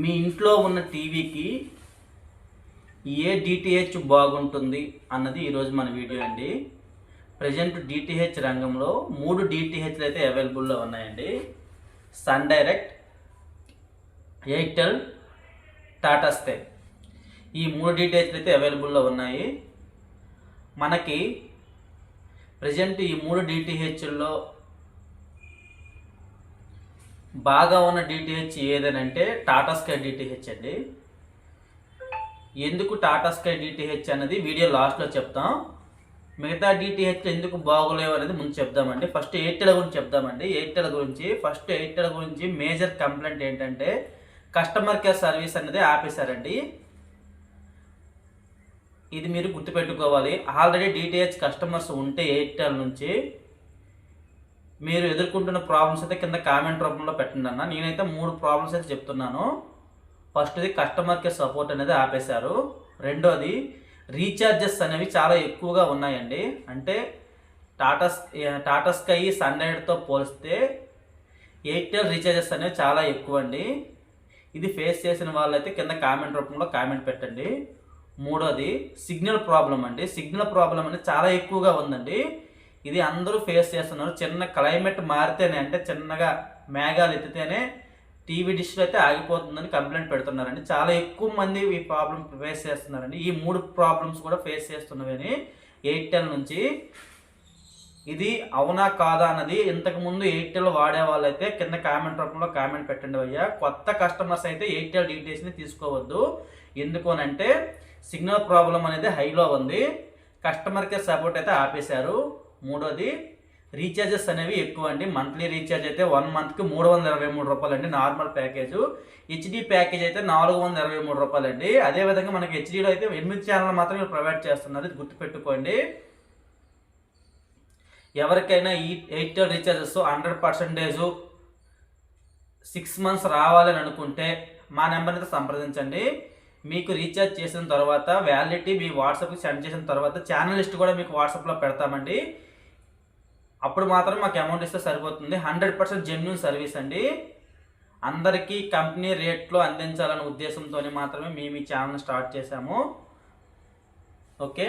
మీ ఇంట్లో ఉన్న టీవీకి ఏ డిటిహెచ్ బాగుంటుంది అన్నది ఈరోజు మన వీడియో అండి. ప్రజెంట్ డిటిహెచ్ రంగంలో మూడు డిటిహెచ్లు అయితే అవైలబుల్లో ఉన్నాయండి. సన్ డైరెక్ట్ ఎయిర్టెల్ టాటా స్టే. ఈ మూడు డిటిహెచ్లు అయితే అవైలబుల్లో ఉన్నాయి. మనకి ప్రజెంట్ ఈ మూడు డిటిహెచ్ల్లో బాగా ఉన్న డిటిహెచ్ ఏదనంటే టాటా స్కై డిటిహెచ్ అండి. ఎందుకు టాటా స్కై డిటిహెచ్ అనేది వీడియో లాస్ట్లో చెప్తాం. మిగతా డిటిహెచ్ ఎందుకు బాగోలేవు అనేది ముందు చెప్దామండి. ఫస్ట్ ఎయిర్టెల్ గురించి చెప్దామండి. ఎయిర్టెల్ గురించి ఫస్ట్ ఎయిర్టెల్ గురించి మేజర్ కంప్లైంట్ ఏంటంటే కస్టమర్ కేర్ సర్వీస్ అనేది ఆపేశారండి. ఇది మీరు గుర్తుపెట్టుకోవాలి. ఆల్రెడీ డిటిహెచ్ కస్టమర్స్ ఉంటే ఎయిర్టెల్ నుంచి మీరు ఎదుర్కొంటున్న ప్రాబ్లమ్స్ అయితే కింద కామెంట్ రూపంలో పెట్టండి అన్న. నేనైతే మూడు ప్రాబ్లమ్స్ అయితే చెప్తున్నాను. ఫస్ట్ది కస్టమర్ కేర్ సపోర్ట్ అనేది ఆపేశారు. రెండోది రీఛార్జెస్ అనేవి చాలా ఎక్కువగా ఉన్నాయండి. అంటే టాటా టాటా స్కై సన్రైడ్తో పోలిస్తే ఎయిర్టెల్ రీఛార్జెస్ అనేవి చాలా ఎక్కువ అండి ఇది ఫేస్ చేసిన వాళ్ళైతే కింద కామెంట్ రూపంలో కామెంట్ పెట్టండి. మూడోది సిగ్నల్ ప్రాబ్లం అండి. సిగ్నల్ ప్రాబ్లం అనేది చాలా ఎక్కువగా ఉందండి. ఇది అందరూ ఫేస్ చేస్తున్నారు. చిన్న క్లైమేట్ మారితేనే అంటే చిన్నగా మేఘాలు ఎత్తితేనే టీవీ డిష్ అయితే ఆగిపోతుందని కంప్లైంట్ పెడుతున్నారండి. చాలా ఎక్కువ మంది ఈ ప్రాబ్లం ఫేస్ చేస్తున్నారండి. ఈ మూడు ప్రాబ్లమ్స్ కూడా ఫేస్ చేస్తున్నవని ఎయిర్టెల్ నుంచి. ఇది అవునా కాదా అన్నది ఇంతకుముందు ఎయిర్టెల్ వాడే వాళ్ళైతే కింద కామెంట్ రూపంలో కామెంట్ పెట్టండి అయ్యా. కొత్త కస్టమర్స్ అయితే ఎయిర్టెల్ డీటెయిల్స్ని తీసుకోవద్దు. ఎందుకు అంటే సిగ్నల్ ప్రాబ్లం అనేది హైలో ఉంది. కస్టమర్ కేర్ సపోర్ట్ అయితే ఆపేశారు. మూడోది రీఛార్జెస్ అనేవి ఎక్కువ అండి. మంత్లీ రీఛార్జ్ అయితే వన్ మంత్కి మూడు వందల ఇరవై మూడు రూపాయలు అండి నార్మల్ ప్యాకేజ్ హెచ్డి ప్యాకేజ్ అయితే నాలుగు వందల ఇరవై మూడు రూపాయలు అండి అదేవిధంగా మనకి హెచ్డీలో అయితే ఎనిమిది ఛానల్ మాత్రమే ప్రొవైడ్ చేస్తున్నారు. ఇది గుర్తుపెట్టుకోండి. ఎవరికైనా ఈ Airtel recharges hundred percentage six months రావాలని అనుకుంటే మా నెంబర్ అయితే సంప్రదించండి. మీకు రీఛార్జ్ చేసిన తర్వాత వ్యాలిడిటీ మీ వాట్సాప్కి సెండ్ చేసిన తర్వాత ఛానల్ లిస్ట్ కూడా మీకు వాట్సాప్లో పెడతామండి. అప్పుడు మాత్రం మాకు అమౌంట్ ఇస్తే సరిపోతుంది. హండ్రెడ్ పర్సెంట్ జెన్యున్ సర్వీస్ అండి. అందరికీ కంపెనీ రేట్లో అందించాలనే ఉద్దేశంతో మాత్రమే మేము ఈ ఛానల్ స్టార్ట్ చేశాము. ఓకే?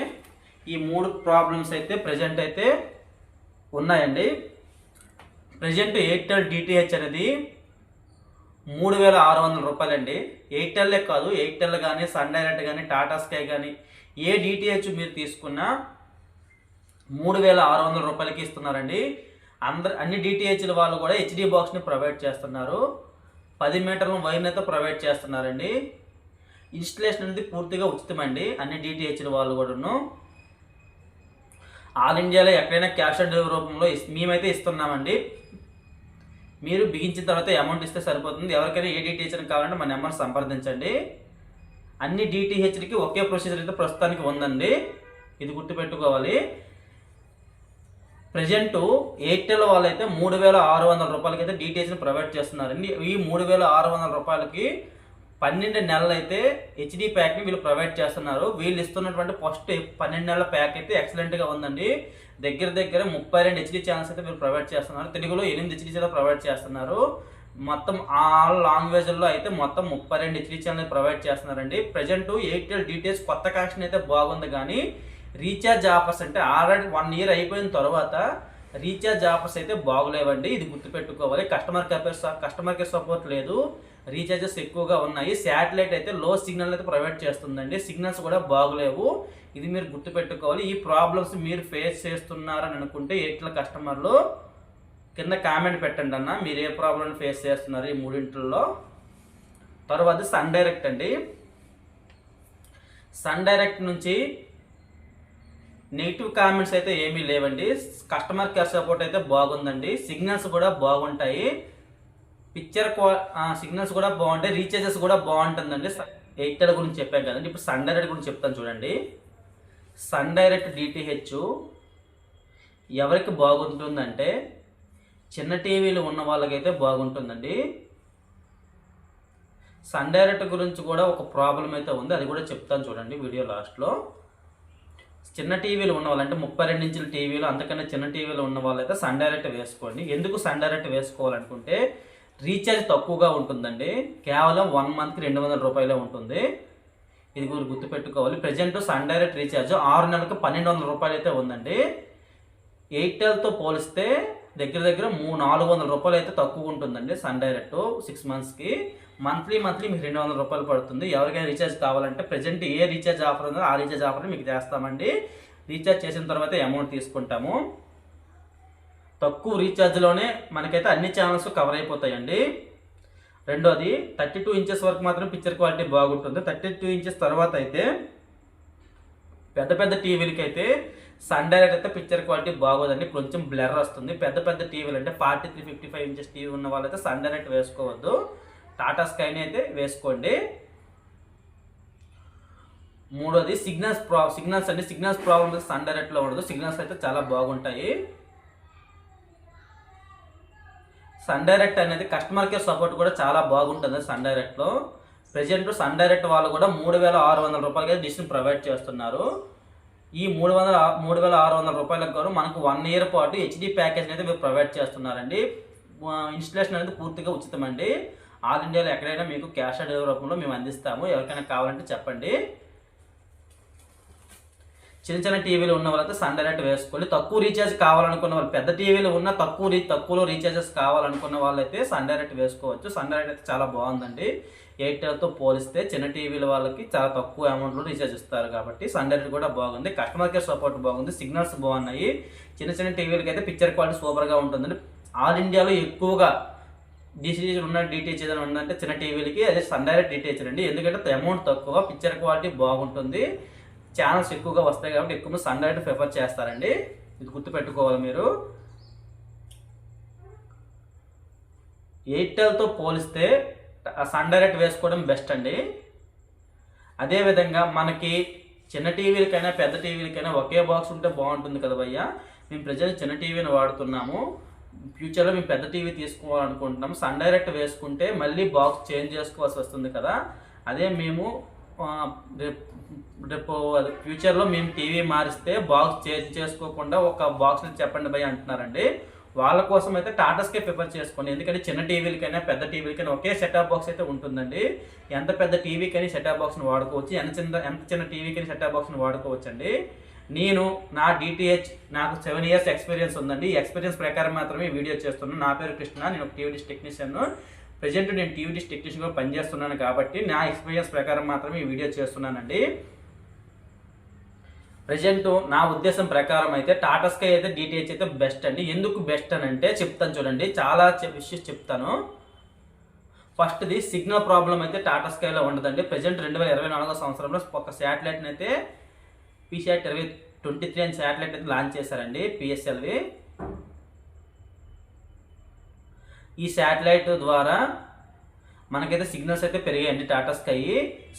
ఈ మూడు ప్రాబ్లమ్స్ అయితే ప్రజెంట్ అయితే ఉన్నాయండి. ప్రజెంట్ ఎయిర్టెల్ డిటిహెచ్ అనేది మూడు వేల ఆరు వందల రూపాయలండి. ఎయిర్టెల్లే కాదు ఎయిర్టెల్ కానీ సన్ డైరెక్ట్ కానీ టాటా స్కై కానీ ఏ డిటిహెచ్ మీరు తీసుకున్నా మూడు వేల ఆరు వందల రూపాయలకి ఇస్తున్నారండి. అందరు అన్ని డిటిహెచ్ల వాళ్ళు కూడా హెచ్డి బాక్స్ని ప్రొవైడ్ చేస్తున్నారు. పది మీటర్ల వైర్ని అయితే ప్రొవైడ్ చేస్తున్నారండి. ఇన్స్టలేషన్ అనేది పూర్తిగా ఉచితమండి. అన్ని డిటిహెచ్ల వాళ్ళు కూడాను. ఆల్ ఇండియాలో ఎక్కడైనా క్యాష్ ఆన్ డెలివరీ రూపంలో ఇస్- మేమైతే ఇస్తున్నామండి. మీరు బిగించిన తర్వాత అమౌంట్ ఇస్తే సరిపోతుంది. ఎవరికైనా ఏ డిటిహెచ్ కావాలంటే మా నెంబర్ సంప్రదించండి. అన్ని డిటిహెచ్లకి ఒకే ప్రొసీజర్ అయితే ప్రస్తుతానికి ఉందండి. ఇది గుర్తుపెట్టుకోవాలి. ప్రజెంట్ ఎయిర్టెల్ వాళ్ళైతే మూడు వేల ఆరు వందల రూపాయలకి అయితే డీటెయిల్స్ని ప్రొవైడ్ చేస్తున్నారండి. ఈ మూడు వేల ఆరు వందల రూపాయలకి పన్నెండు నెలలు అయితే హెచ్డి ప్యాక్ని వీళ్ళు ప్రొవైడ్ చేస్తున్నారు. వీళ్ళు ఇస్తున్నటువంటి ఫస్ట్ పన్నెండు నెలల ప్యాక్ అయితే ఎక్సలెంట్గా ఉందండి. దగ్గర దగ్గర ముప్పై రెండు హెచ్డి ఛానల్స్ అయితే వీళ్ళు ప్రొవైడ్ చేస్తున్నారు. తెలుగులో ఎనిమిది హెచ్డి ఛానల్ ప్రొవైడ్ చేస్తున్నారు. మొత్తం ఆల్ లాంగ్వేజ్లో అయితే మొత్తం ముప్పై రెండు హెచ్డి ఛానల్ ప్రొవైడ్ చేస్తున్నారండి. ప్రజెంట్ ఎయిర్టెల్ డీటెయిల్స్ కొత్త కనెక్షన్ అయితే బాగుంది కానీ రీఛార్జ్ ఆఫర్స్ అంటే ఆల్రెడీ వన్ ఇయర్ అయిపోయిన తర్వాత రీఛార్జ్ ఆఫర్స్ అయితే బాగులేవండి. ఇది గుర్తుపెట్టుకోవాలి. Customer care customer care support లేదు. రీఛార్జెస్ ఎక్కువగా ఉన్నాయి. శాటిలైట్ అయితే లో సిగ్నల్ అయితే ప్రొవైడ్ చేస్తుందండి. సిగ్నల్స్ కూడా బాగులేవు. ఇది మీరు గుర్తుపెట్టుకోవాలి. ఈ ప్రాబ్లమ్స్ మీరు ఫేస్ చేస్తున్నారని అనుకుంటే ఎయిర్టెల్ కస్టమర్లు? కింద కామెంట్ పెట్టండి అన్న. మీరు ఏ ప్రాబ్లం ఫేస్ చేస్తున్నారు ఈ మూడింటిల్లో? తర్వాత సన్ డైరెక్ట్ అండి. సన్ డైరెక్ట్ నుంచి నెగిటివ్ కామెంట్స్ అయితే ఏమీ లేవండి. కస్టమర్ కేర్ సపోర్ట్ అయితే బాగుందండి. సిగ్నల్స్ కూడా బాగుంటాయి. పిక్చర్ క్వా సిగ్నల్స్ కూడా బాగుంటాయి. రీఛార్జెస్ కూడా బాగుంటుందండి. ఎయిర్టెల్ గురించి చెప్పాను కదండి. ఇప్పుడు సన్ డైరెక్ట్ గురించి చెప్తాను చూడండి. సన్ డైరెక్ట్ డిటిహెచ్ ఎవరికి బాగుంటుందంటే చిన్న టీవీలు ఉన్న వాళ్ళకైతే బాగుంటుందండి. సన్ డైరెక్ట్ గురించి కూడా ఒక ప్రాబ్లం అయితే ఉంది. అది కూడా చెప్తాను చూడండి వీడియో లాస్ట్లో చిన్న టీవీలు ఉన్న వాళ్ళు అంటే ముప్పై రెండు ఇంచుల టీవీలు అంతకన్నా చిన్న టీవీలు ఉన్న వాళ్ళైతే సన్ డైరెక్ట్ వేసుకోండి. ఎందుకు సన్ డైరెక్ట్ వేసుకోవాలనుకుంటే రీఛార్జ్ తక్కువగా ఉంటుందండి. కేవలం వన్ మంత్కి రెండు వందల రూపాయలే ఉంటుంది. ఇది మీరు గుర్తుపెట్టుకోవాలి. ప్రజెంట్ సన్ డైరెక్ట్ రీఛార్జ్ ఆరు నెలలకు పన్నెండు వందల రూపాయలు అయితే ఉందండి. ఎయిర్టెల్తో పోలిస్తే దగ్గర దగ్గర మూడు నాలుగు వందల రూపాయలు అయితే తక్కువ ఉంటుందండి సన్ డైరెక్ట్ సిక్స్ మంత్స్కి మంత్లీ మంత్లీ మీకు రెండు వందల రూపాయలు పడుతుంది. ఎవరికైనా రీఛార్జ్ కావాలంటే ప్రజెంట్ ఏ రీఛార్జ్ ఆఫర్ ఉందో ఆ రీఛార్జ్ ఆఫర్ మీకు చేస్తామండి. రీఛార్జ్ చేసిన తర్వాత అమౌంట్ తీసుకుంటాము. తక్కువ రీఛార్జ్లోనే మనకైతే అన్ని ఛానల్స్ కవర్ అయిపోతాయండి. రెండోది థర్టీ టూ ఇంచెస్ వరకు మాత్రం పిక్చర్ క్వాలిటీ బాగుంటుంది. థర్టీ టూ ఇంచెస్ తర్వాత అయితే పెద్ద పెద్ద టీవీలకి అయితే సన్ డైరెక్ట్ అయితే పిక్చర్ క్వాలిటీ బాగోదండి. కొంచెం బ్లర్ వస్తుంది. పెద్ద పెద్ద టీవీలు అంటే forty three fifty five inches TV ఉన్న వాళ్ళైతే సన్ డైరెక్ట్ వేసుకోవద్దు. టాటా స్కైని అయితే వేసుకోండి. మూడోది సిగ్నల్స్ ప్రా సిగ్నల్స్ అండి. సిగ్నల్స్ ప్రాబ్లమ్ సన్ డైరెక్ట్లో ఉండదు. సిగ్నల్స్ అయితే చాలా బాగుంటాయి. సన్ డైరెక్ట్ అనేది కస్టమర్ కేర్ సపోర్ట్ కూడా చాలా బాగుంటుంది సన్ డైరెక్ట్లో ప్రజెంట్ సన్ డైరెక్ట్ వాళ్ళు కూడా మూడు వేల ఆరు వందల రూపాయలకి డిష్ని ప్రొవైడ్ చేస్తున్నారు. ఈ మూడు వందల మూడు వేల ఆరు వందల రూపాయలకు గాను మనకు వన్ ఇయర్ పాటు హెచ్డి ప్యాకేజ్ అయితే మీరు ప్రొవైడ్ చేస్తున్నారండి. ఇన్స్టలేషన్ అనేది పూర్తిగా ఉచితమండి. ఆల్ ఇండియాలో ఎక్కడైనా మీకు క్యాష్ ఆన్ డెలివరీ రూపంలో మేము అందిస్తాము. ఎవరికైనా కావాలంటే చెప్పండి. చిన్న చిన్న టీవీలు ఉన్న వాళ్ళైతే సన్ డైరెక్ట్ వేసుకోండి. తక్కువ రీఛార్జ్ కావాలనుకున్న వాళ్ళు పెద్ద టీవీలు ఉన్న తక్కువ రీ తక్కువలో రీఛార్జెస్ కావాలనుకున్న వాళ్ళైతే సన్ డైరెక్ట్ వేసుకోవచ్చు. సన్ డైరెక్ట్ అయితే చాలా బాగుందండి. ఎయిర్టెల్తో పోలిస్తే చిన్న టీవీల వాళ్ళకి చాలా తక్కువ అమౌంట్లో రీఛార్జ్ ఇస్తారు కాబట్టి సన్ కూడా బాగుంది. కస్టమర్ కేర్ సపోర్ట్ బాగుంది. సిగ్నల్స్ బాగున్నాయి. చిన్న చిన్న టీవీలకి అయితే పిక్చర్ క్వాలిటీ సూపర్గా ఉంటుందండి ఆల్ ఇండియాలో ఎక్కువగా డిసిజీ ఉన్న డిటీహెచ్ ఏదైనా ఉందంటే చిన్న టీవీలకి అదే సన్ డైరెక్ట్ డిటీహెచ్ అండి ఎందుకంటే అమౌంట్ తక్కువ పిక్చర్ క్వాలిటీ బాగుంటుంది. ఛానల్స్ ఎక్కువగా వస్తాయి కాబట్టి ఎక్కువ సన్ డైరెక్ట్ ప్రిఫర్ చేస్తారండి. ఇది గుర్తుపెట్టుకోవాలి మీరు. ఎయిర్టెల్తో పోలిస్తే సన్ డైరెక్ట్ వేసుకోవడం బెస్ట్ అండి. అదేవిధంగా మనకి చిన్న టీవీలకైనా పెద్ద టీవీలకైనా ఒకే బాక్స్ ఉంటే బాగుంటుంది కదా భయ్య. మేము ప్రజెంట్ చిన్న టీవీని వాడుతున్నాము. ఫ్యూచర్లో మేము పెద్ద టీవీ తీసుకోవాలనుకుంటున్నాము. సన్ డైరెక్ట్ వేసుకుంటే మళ్ళీ బాక్స్ చేంజ్ చేసుకోవాల్సి వస్తుంది కదా. అదే మేము రేపు రేపు ఫ్యూచర్లో మేము టీవీ మారిస్తే బాక్స్ చేంజ్ చేసుకోకుండా ఒక బాక్స్ని చెప్పండి భయ్య అంటున్నారండి. వాళ్ళ కోసం అయితే టాటాస్కే ప్రిఫర్ చేసుకోండి. ఎందుకంటే చిన్న టీవీలకైనా పెద్ద టీవీలకైనా ఒకే సెటాప్ బాక్స్ అయితే ఉంటుందండి. ఎంత పెద్ద టీవీకైనా సెటాప్ బాక్స్ని వాడుకోవచ్చు. ఎంత చిన్న ఎంత చిన్న టీవీకైనా సెటాప్ బాక్స్ని వాడుకోవచ్చు అండి నేను నా డిటిహెచ్ నాకు సెవెన్ ఇయర్స్ ఎక్స్పీరియన్స్ ఉందండి. ఎక్స్పీరియన్స్ ప్రకారం మాత్రమే వీడియో చేస్తున్నాను. నా పేరు కృష్ణ నేను ఒక టీవీ డిష్ టెక్నీషియన్ ప్రజెంట్ నేను టీవీ డిష్ టెక్నీషియన్గా పనిచేస్తున్నాను కాబట్టి నా ఎక్స్పీరియన్స్ ప్రకారం మాత్రమే ఈ వీడియో చేస్తున్నానండి. ప్రజెంట్ నా ఉద్దేశం ప్రకారం అయితే టాటా స్కై అయితే డిటిహెచ్ అయితే బెస్ట్ అండి. ఎందుకు బెస్ట్ అని అంటే చెప్తాను చూడండి. చాలా విషయస్ చెప్తాను. ఫస్ట్ది సిగ్నల్ ప్రాబ్లం అయితే టాటా స్కైలో ఉండదండి. ప్రజెంట్ రెండు వేల ఇరవై నాలుగో సంవత్సరంలో ఒక శాటిలైట్ని అయితే పీసాట్ ఇరవై ట్వంటీ త్రీ అని శాటిలైట్ అయితే లాంచ్ చేశారండి పిఎస్ఎల్వి ఈ శాటిలైట్ ద్వారా మనకైతే సిగ్నల్స్ అయితే పెరిగాయండి టాటా స్కై.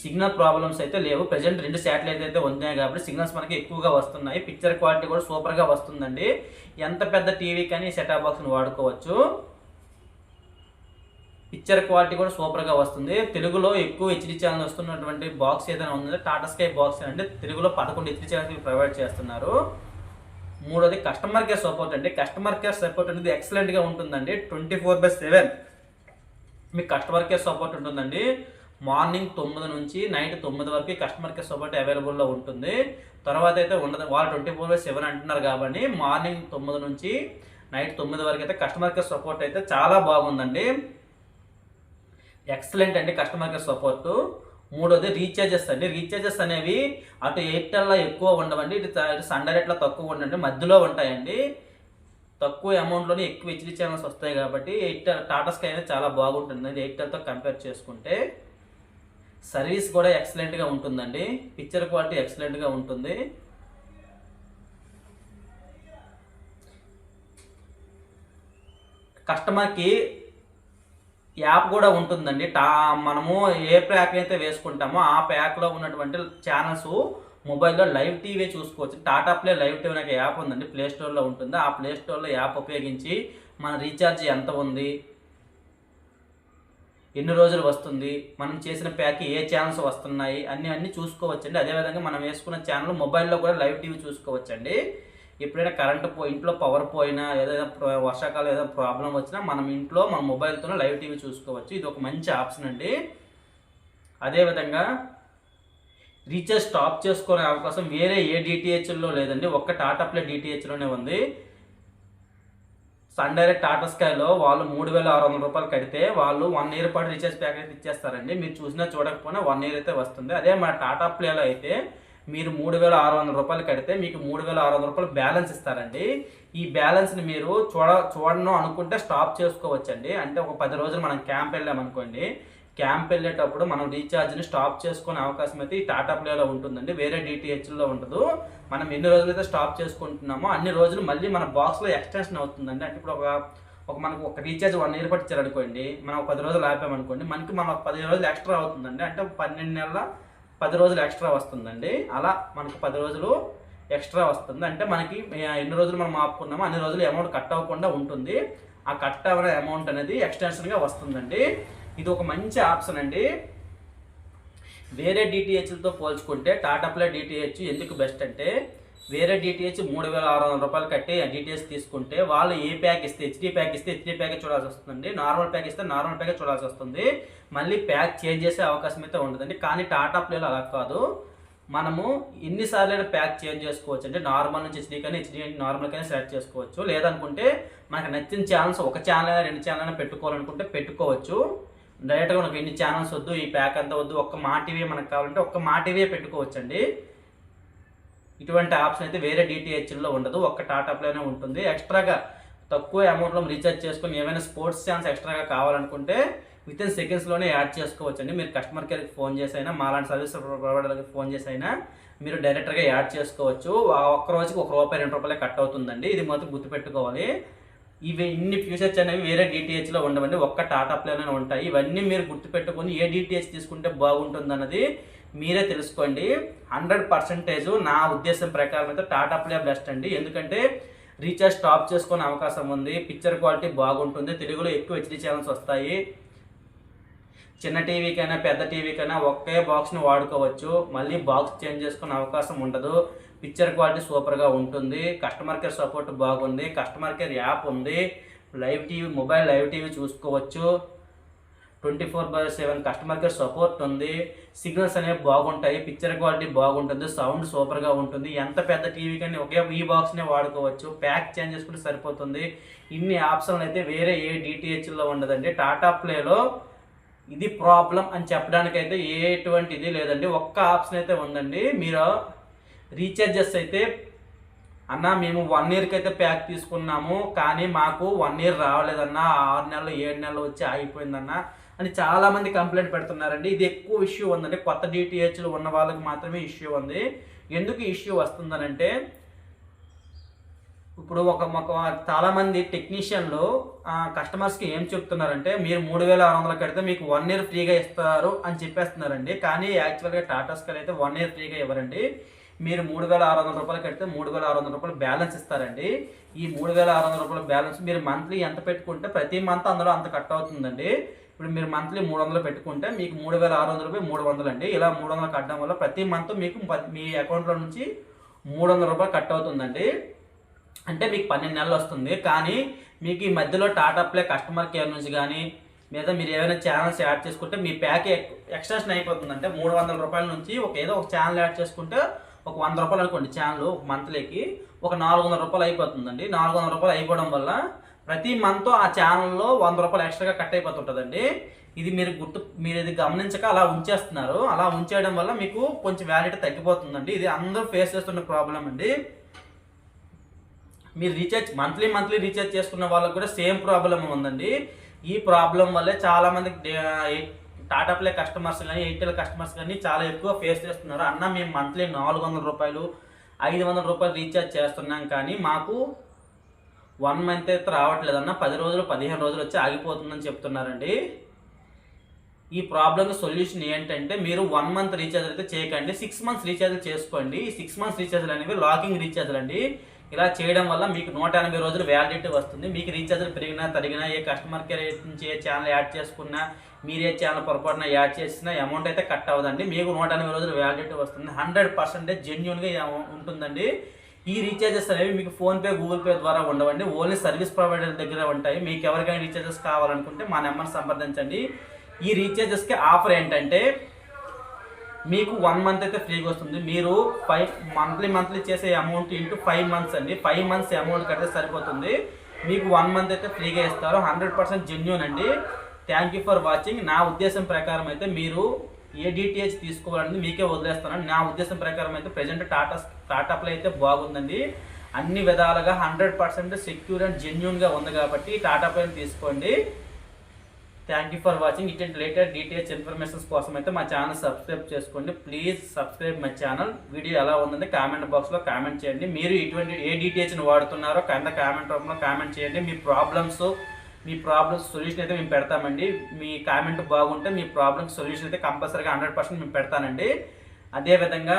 సిగ్నల్ ప్రాబ్లమ్స్ అయితే లేవు. ప్రజెంట్ రెండు శాటిలైట్ అయితే ఉన్నాయి కాబట్టి సిగ్నల్స్ మనకి ఎక్కువగా వస్తున్నాయి. పిక్చర్ క్వాలిటీ కూడా సూపర్గా వస్తుందండి. ఎంత పెద్ద టీవీ కానీ సెటప్ బాక్స్ని వాడుకోవచ్చు. పిక్చర్ క్వాలిటీ కూడా సూపర్గా వస్తుంది. తెలుగులో ఎక్కువ హెచ్డి ఛానల్ వస్తున్నటువంటి బాక్స్ ఏదైనా ఉందంటే టాటా స్కై బాక్స్ అంటే తెలుగులో పదకొండు హెచ్డి ఛానల్స్ ప్రొవైడ్ చేస్తున్నారు. మూడోది కస్టమర్ కేర్ సపోర్ట్ అండి. కస్టమర్ కేర్ సపోర్ట్ అనేది ఎక్సలెంట్గా ఉంటుందండి. Twenty four by seven. మీకు కస్టమర్ కేర్ సపోర్ట్ ఉంటుందండి. మార్నింగ్ తొమ్మిది నుంచి నైట్ తొమ్మిది వరకు కస్టమర్ కేర్ సపోర్ట్ అవైలబుల్లో ఉంటుంది. తర్వాత అయితే ఉండదు. వాళ్ళు ట్వంటీ ఫోర్ బై సెవెన్ అంటున్నారు కాబట్టి మార్నింగ్ తొమ్మిది నుంచి నైట్ తొమ్మిది వరకు అయితే కస్టమర్ కేర్ సపోర్ట్ అయితే చాలా బాగుందండి. ఎక్సలెంట్ అండి కస్టమర్ కేర్ సపోర్ట్ మూడోది రీఛార్జెస్ అండి. రీఛార్జెస్ అనేవి అటు ఎయిర్టెల్లో ఎక్కువ ఉండవండి. ఇటు సన్ డైరెక్ట్లో తక్కువ ఉండండి మధ్యలో ఉంటాయండి. తక్కువ అమౌంట్లోనే ఎక్కువ హెచ్డి ఛానల్స్ వస్తాయి కాబట్టి ఎయిర్టెల్ టాటా స్కై అనేది చాలా బాగుంటుంది. ఎయిర్టెల్తో కంపేర్ చేసుకుంటే సర్వీస్ కూడా ఎక్సలెంట్గా ఉంటుందండి. పిక్చర్ క్వాలిటీ ఎక్సలెంట్గా ఉంటుంది. కస్టమర్కి యాప్ కూడా ఉంటుందండి. టా మనము ఏ ప్యాక్ అయితే వేసుకుంటామో ఆ ప్యాక్లో ఉన్నటువంటి ఛానల్స్ మొబైల్లో లైవ్ టీవీ చూసుకోవచ్చు. టాటా ప్లే లైవ్ టీవీ అనే యాప్ ఉందండి. ప్లే స్టోర్లో ఉంటుంది. ఆ ప్లే స్టోర్లో యాప్ ఉపయోగించి మన రీఛార్జ్ ఎంత ఉంది? ఎన్ని రోజులు వస్తుంది? మనం చేసిన ప్యాక్ ఏ ఛానల్స్ వస్తున్నాయి? అన్ని అన్నీ చూసుకోవచ్చండి. అదేవిధంగా మనం వేసుకున్న ఛానల్ మొబైల్లో కూడా లైవ్ టీవీ చూసుకోవచ్చండి. ఎప్పుడైనా కరెంట్ పో ఇంట్లో పవర్ పోయినా ఏదైనా వర్షాకాలం ఏదైనా ప్రాబ్లం వచ్చినా మనం ఇంట్లో మన మొబైల్తోనే లైవ్ టీవీ చూసుకోవచ్చు. ఇది ఒక మంచి ఆప్షన్ అండి. అదేవిధంగా రీఛార్జ్ స్టాప్ చేసుకునే అవకాశం వేరే ఏ డిటిహెచ్లో లేదండి. ఒక్క టాటా ప్లే డిటిహెచ్లోనే ఉంది. సన్ డైరెక్ట్ టాటా స్కైలో వాళ్ళు మూడు వేల ఆరు వందల రూపాయలు కడితే వాళ్ళు వన్ ఇయర్ పాటు రీఛార్జ్ ప్యాకేజ్ ఇచ్చేస్తారండి. మీరు చూసినా చూడకపోయినా వన్ ఇయర్ అయితే వస్తుంది. అదే మన టాటా ప్లేలో అయితే మీరు మూడు వేల ఆరు వందల రూపాయలు కడితే మీకు మూడు వేల ఆరు వందల రూపాయలు బ్యాలెన్స్ ఇస్తారండి. ఈ బ్యాలెన్స్ని మీరు చూడ చూడను అనుకుంటే స్టాప్ చేసుకోవచ్చండి. అంటే ఒక పది రోజులు మనం క్యాంప్ వెళ్ళామనుకోండి క్యాంప్ వెళ్ళేటప్పుడు మనం రీఛార్జ్ని స్టాప్ చేసుకునే అవకాశం అయితే ఈ టాటా ప్లేలో ఉంటుందండి. వేరే డిటిహెచ్లో ఉండదు. మనం ఎన్ని రోజులైతే స్టాప్ చేసుకుంటున్నామో అన్ని రోజులు మళ్ళీ మన బాక్స్లో ఎక్స్టెన్షన్ అవుతుందండి. అంటే ఇప్పుడు ఒక ఒక మనకు ఒక రీఛార్జ్ వన్ ఇయర్ పట్టించారు అనుకోండి మనం ఒక పది రోజులు ఆపామనుకోండి మనకి మనం పదిహేను రోజులు ఎక్స్ట్రా అవుతుందండి. అంటే పన్నెండు నెలల పది రోజులు ఎక్స్ట్రా వస్తుందండి. అలా మనకు పది రోజులు ఎక్స్ట్రా వస్తుంది. అంటే మనకి ఎన్ని రోజులు మనం ఆపుకున్నామో అన్ని రోజులు అమౌంట్ కట్ అవ్వకుండా ఉంటుంది. ఆ కట్ అవ్వన అమౌంట్ అనేది ఎక్స్టెన్షన్గా వస్తుందండి. ఇది ఒక మంచి ఆప్షన్ అండి. వేరే డిటిహెచ్లతో పోల్చుకుంటే టాటాప్లో డిటిహెచ్ ఎందుకు బెస్ట్ అంటే వేరే డిటిహెచ్ మూడు వేల ఆరు వందల రూపాయలు కట్టి డిటిహెచ్ తీసుకుంటే వాళ్ళు ఏ ప్యాక్ ఇస్తే హెచ్డి ప్యాక్ ఇస్తే హెచ్డి ప్యాకే చూడాల్సి వస్తుంది నార్మల్ ప్యాక్ ఇస్తే నార్మల్ ప్యాకే చూడాల్సి వస్తుంది. మళ్ళీ ప్యాక్ చేంజ్ చేసే అవకాశం అయితే ఉండదండి కానీ టాటా ప్లేలో అలా కాదు. మనము ఎన్నిసార్లు ప్యాక్ చేంజ్ చేసుకోవచ్చు. అంటే నార్మల్ నుంచి హెచ్డీ కానీ హెచ్డీ నార్మల్ కానీ సెలెక్ట్ చేసుకోవచ్చు. లేదనుకుంటే మనకు నచ్చిన ఛానల్స్ ఒక ఛానల్ అయినా రెండు ఛానల్ అయినా పెట్టుకోవాలనుకుంటే పెట్టుకోవచ్చు. డైరెక్ట్గా మనకు ఎన్ని ఛానల్స్ వద్దు ఈ ప్యాక్ అంతా వద్దు ఒక్క మా టీవీ మనకు కావాలంటే ఒక్క మా టీవీ ఇటువంటి ఆప్షన్ అయితే వేరే డిటిహెచ్లో ఉండదు ఒక్క టాటా ప్లేనే ఉంటుంది. ఎక్స్ట్రాగా తక్కువ అమౌంట్లో రీఛార్జ్ చేసుకొని ఏమైనా స్పోర్ట్స్ ఛాన్స్ ఎక్స్ట్రాగా కావాలనుకుంటే విత్ ఇన్ సెకండ్స్లోనే యాడ్ చేసుకోవచ్చండి. మీరు కస్టమర్ కేర్కి ఫోన్ చేసి అయినా మాలాంటి సర్వీస్ ప్రొవైడర్కి ఫోన్ చేసి అయినా మీరు డైరెక్ట్గా యాడ్ చేసుకోవచ్చు. ఒక్క రోజుకి ఒక రూపాయి రెండు రూపాయలే కట్ అవుతుందండి. ఇది మాత్రం గుర్తుపెట్టుకోవాలి. ఇవి ఇన్ని ఫ్యూచర్స్ అనేవి వేరే డిటిహెచ్లో ఉండవండి. ఒక్క టాటా ప్లేలోనే ఉంటాయి. ఇవన్నీ మీరు గుర్తుపెట్టుకొని ఏ డిటిహెచ్ తీసుకుంటే బాగుంటుంది అన్నది మీరే తెలుసుకోండి. హండ్రెడ్ పర్సెంటేజ్ నా ఉద్దేశం ప్రకారం అయితే టాటా ప్లే బెస్ట్ అండి. ఎందుకంటే రీఛార్జ్ స్టాప్ చేసుకునే అవకాశం ఉంది. పిక్చర్ క్వాలిటీ బాగుంటుంది. తెలుగులో ఎక్కువ హెచ్డి ఛానల్స్ వస్తాయి. చిన్న టీవీకైనా పెద్ద టీవీకైనా ఒకే బాక్స్ని వాడుకోవచ్చు. మళ్ళీ బాక్స్ చేంజ్ చేసుకునే అవకాశం ఉండదు. పిక్చర్ క్వాలిటీ సూపర్గా ఉంటుంది. కస్టమర్ కేర్ సపోర్ట్ బాగుంది. కస్టమర్ కేర్ యాప్ ఉంది. Live TV mobile live TV చూసుకోవచ్చు. Twenty four by seven customer care support ఉంది. సిగ్నల్స్ అనేవి బాగుంటాయి. పిక్చర్ క్వాలిటీ బాగుంటుంది. సౌండ్ సూపర్గా ఉంటుంది. ఎంత పెద్ద టీవీ కానీ ఒకే ఈ బాక్స్నే వాడుకోవచ్చు. ప్యాక్ చేంజ్ చేసుకుంటే సరిపోతుంది. ఇన్ని ఆప్షన్లు అయితే వేరే ఏ డిటిహెచ్లో ఉండదండి. టాటా ప్లేలో ఇది ప్రాబ్లం అని చెప్పడానికైతే అయితే ఎటువంటిది లేదండి. ఒక్క ఆప్షన్ అయితే ఉందండి. మీరు రీఛార్జెస్ అయితే అన్న మేము వన్ ఇయర్కి అయితే ప్యాక్ తీసుకున్నాము కానీ మాకు వన్ ఇయర్ రావలేదన్న ఆరు నెలలు ఏడు నెలలు వచ్చి ఆగిపోయిందన్న అని చాలామంది కంప్లైంట్ పెడుతున్నారండి. ఇది ఎక్కువ ఇష్యూ ఉందండి. కొత్త డిటిహెచ్లు ఉన్న వాళ్ళకి మాత్రమే ఇష్యూ ఉంది. ఎందుకు ఇష్యూ వస్తుందనంటే ఇప్పుడు ఒక ఒక చాలామంది టెక్నీషియన్లు కస్టమర్స్కి ఏం చెప్తున్నారంటే మీరు మూడు వేల ఆరు వందలు కడితే మీకు వన్ ఇయర్ ఫ్రీగా ఇస్తారు అని చెప్పేస్తున్నారండి. కానీ యాక్చువల్గా టాటా స్కైల్ అయితే వన్ ఇయర్ ఫ్రీగా ఇవ్వరండి. మీరు మూడు వేల ఆరు వందల రూపాయలు కడితే మూడు వేల ఆరు వందల రూపాయలు బ్యాలెన్స్ ఇస్తారండి. ఈ మూడు వేల ఆరు వందల రూపాయల బ్యాలెన్స్ మీరు మంత్లీ ఎంత పెట్టుకుంటే ప్రతి మంత్ అందులో అంత కట్ అవుతుందండి. ఇప్పుడు మీరు మంత్లీ మూడు వందలు పెట్టుకుంటే మీకు మూడు వేల ఆరు వందల రూపాయలు మూడు వందలు అండి. ఇలా మూడు వందలు కట్టడం వల్ల ప్రతి మంత్ మీకు మీ అకౌంట్లో నుంచి మూడు వందల రూపాయలు కట్ అవుతుందండి. అంటే మీకు పన్నెండు నెలలు వస్తుంది. కానీ మీకు ఈ మధ్యలో టాటా ప్లే కస్టమర్ కేర్ నుంచి కానీ లేదా మీరు ఏమైనా ఛానల్స్ యాడ్ చేసుకుంటే మీ ప్యాక్ ఎక్స్టెన్షన్ అయిపోతుంది అంటే మూడు వందల రూపాయల నుంచి ఒక ఏదో ఒక ఛానల్ యాడ్ చేసుకుంటే ఒక వంద రూపాయలు అనుకోండి ఛానల్ ఒక మంత్లీకి ఒక నాలుగు వందల రూపాయలు అయిపోతుందండి. నాలుగు వందల రూపాయలు అయిపోవడం వల్ల ప్రతి మంత్ ఆ ఛానల్లో వంద రూపాయలు ఎక్స్ట్రాగా కట్ అయిపోతుంటుందండి. ఇది మీరు గుర్తు మీరు ఇది గమనించక అలా ఉంచేస్తున్నారు. అలా ఉంచేయడం వల్ల మీకు కొంచెం వ్యాలిటీ తగ్గిపోతుందండి. ఇది అందరూ ఫేస్ చేస్తున్న ప్రాబ్లం అండి. మీరు రీఛార్జ్ మంత్లీ మంత్లీ రీఛార్జ్ చేసుకున్న వాళ్ళకి కూడా సేమ్ ప్రాబ్లం ఉందండి. ఈ ప్రాబ్లం వల్లే చాలామంది టాటా ప్లే కస్టమర్స్ కానీ ఎయిర్టెల్ కస్టమర్స్ కానీ చాలా ఎక్కువ ఫేస్ చేస్తున్నారు. అన్న మేము మంత్లీ నాలుగు వందల రూపాయలు ఐదు వందల రూపాయలు రీఛార్జ్ చేస్తున్నాం కానీ మాకు వన్ మంత్ అయితే రావట్లేదు అన్న. పది రోజులు పదిహేను రోజులు వచ్చి ఆగిపోతుందని చెప్తున్నారండి. ఈ ప్రాబ్లంకి సొల్యూషన్ ఏంటంటే మీరు వన్ మంత్ రీఛార్జ్ అయితే చేయకండి. సిక్స్ మంత్స్ రీఛార్జ్ చేసుకోండి. ఈ సిక్స్ మంత్స్ రీఛార్జ్లు అనేవి లాకింగ్ రీఛార్జ్లు అండి. ఇలా చేయడం వల్ల మీకు నూట ఎనభై రోజులు వ్యాలిడిటీ వస్తుంది. మీకు రీఛార్జ్లు పెరిగినా తరిగినా ఏ కస్టమర్ కేర్ నుంచి ఏ ఛానల్ యాడ్ చేసుకున్నా మీరు ఏ ఛానల్ పొరపాటున యాడ్ చేసినా అమౌంట్ అయితే కట్ అవ్వదండి. మీకు నూట ఎనభై రోజులు వ్యాలిడిటీ వస్తుంది. హండ్రెడ్ పర్సెంటేజ్ జెన్యున్గా ఉంటుందండి. ఈ రీఛార్జెస్ అనేవి మీకు ఫోన్పే గూగుల్ పే ద్వారా ఉండవండి. ఓన్లీ సర్వీస్ ప్రొవైడర్ దగ్గర ఉంటాయి. మీకు ఎవరికైనా రీఛార్జెస్ కావాలనుకుంటే మా నెంబర్ సంప్రదించండి. ఈ రీఛార్జెస్కి ఆఫర్ ఏంటంటే మీకు వన్ మంత్ అయితే ఫ్రీగా వస్తుంది. మీరు ఫైవ్ మంత్లీ మంత్లీ చేసే అమౌంట్ ఇంటూ ఫైవ్ మంత్స్ అండి. ఫైవ్ మంత్స్ అమౌంట్ కడితే సరిపోతుంది. మీకు వన్ మంత్ అయితే ఫ్రీగా ఇస్తారు. హండ్రెడ్ పర్సెంట్ జెన్యున్ అండి. థ్యాంక్ యూ ఫర్ వాచింగ్ నా ఉద్దేశం ప్రకారం అయితే మీరు ఏ డిటిహెచ్ తీసుకోవాలని మీకే వదిలేస్తాను. నా ఉద్దేశం ప్రకారం అయితే ప్రజెంట్ టాటా టాటా ప్లే అయితే బాగుందండి. అన్ని విధాలుగా హండ్రెడ్ పర్సెంట్ సెక్యూర్ అండ్ జెన్యున్గా ఉంది కాబట్టి టాటా ప్లే తీసుకోండి. థ్యాంక్ యూ ఫర్ వాచింగ్ ఇటువంటి లేటెస్ట్ డీటెయిల్స్ ఇన్ఫర్మేషన్స్ కోసం అయితే మా ఛానల్ సబ్స్క్రైబ్ చేసుకోండి. Please subscribe my channel video ఎలా ఉందండి కామెంట్ బాక్స్లో కామెంట్ చేయండి. మీరు ఇటువంటి ఏ డీటెయిల్స్ని వాడుతున్నారో కింద కామెంట్ రూపంలో కామెంట్ చేయండి. మీ ప్రాబ్లమ్స్ మీ ప్రాబ్లమ్స్ సొల్యూషన్ అయితే మేము పెడతామండి. మీ కామెంట్ బాగుంటే మీ ప్రాబ్లమ్స్ సొల్యూషన్ అయితే కంపల్సరీగా హండ్రెడ్ పర్సెంట్ మేము పెడతానండి. అదేవిధంగా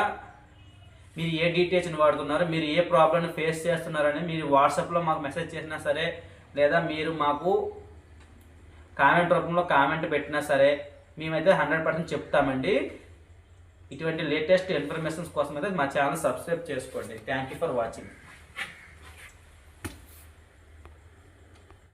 మీరు ఏ డీటెయిల్స్ని వాడుతున్నారు మీరు ఏ ప్రాబ్లమ్ని ఫేస్ చేస్తున్నారని మీరు వాట్సాప్లో మాకు మెసేజ్ చేసినా సరే లేదా మీరు మాకు కామెంట్ రూపంలో కామెంట్ పెట్టినా సరే మేమైతే హండ్రెడ్ పర్సెంట్ చెప్తామండి. ఇటువంటి లేటెస్ట్ ఇన్ఫర్మేషన్స్ కోసం అయితే మా ఛానల్ సబ్స్క్రైబ్ చేసుకోండి. Thank you for watching